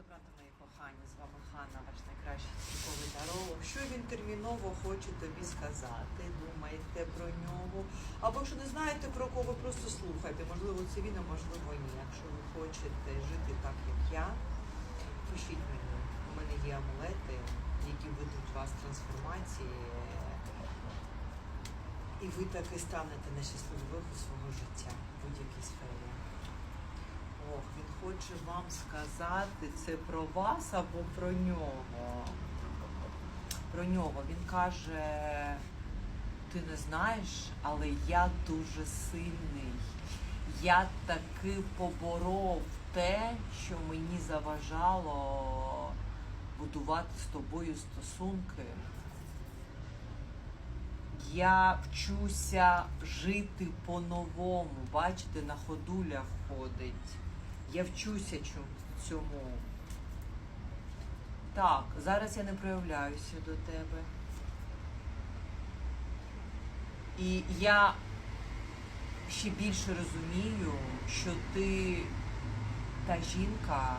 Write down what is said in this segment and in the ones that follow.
добрати мої кохані, з вами Ханна, ваш найкращий цікавий таролог. Що він терміново хоче тобі сказати? Думаєте про нього? Або якщо не знаєте про кого, просто слухайте. Можливо, це він, а можливо, ні. Якщо ви хочете жити так, як я, пишіть мені. У мене є амулети, які ведуть вас трансформації. І ви таки станете на щасливий виход свого життя в будь-якій сфері. Хоче вам сказати це про вас або про нього. Про нього. Він каже, ти не знаєш, але я дуже сильний. Я таки поборов те, що мені заважало будувати з тобою стосунки. Я вчуся жити по-новому. Бачите, на ходулях ходить. Я вчуся цьому. Так, зараз я не проявляюся до тебе. І я ще більше розумію, що ти та жінка,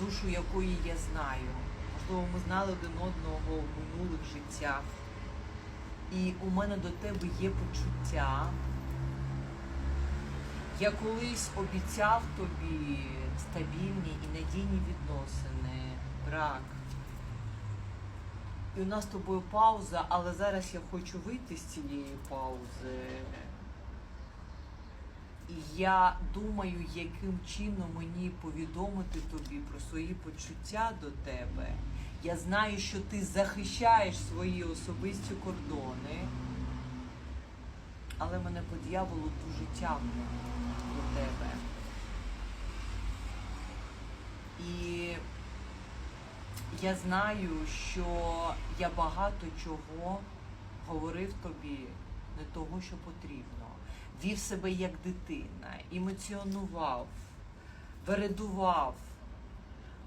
душу якої я знаю. Можливо, ми знали один одного в минулих життях. І у мене до тебе є почуття. Я колись обіцяв тобі стабільні і надійні відносини, брак. І у нас з тобою пауза, але зараз я хочу вийти з цієї паузи. І я думаю, яким чином мені повідомити тобі про свої почуття до тебе. Я знаю, що ти захищаєш свої особисті кордони, але мене по дьяволу дуже тягне до тебе. І я знаю, що я багато чого говорив тобі не того, що потрібно. Вів себе як дитина, емоціонував, вередував,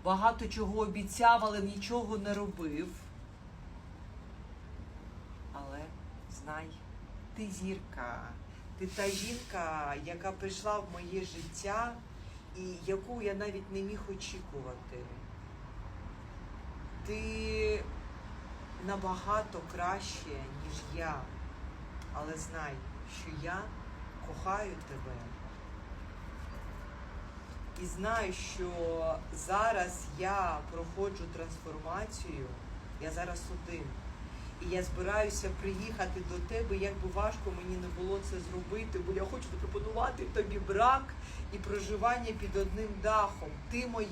багато чого обіцяв, але нічого не робив. Але знай, ти зірка, ти та жінка, яка прийшла в моє життя і яку я навіть не міг очікувати. Ти набагато краще, ніж я. Але знай, що я кохаю тебе. І знаю, що зараз я проходжу трансформацію, я зараз один. І я збираюся приїхати до тебе, як би важко мені не було це зробити, бо я хочу запропонувати тобі брак і проживання під одним дахом. Ти моя.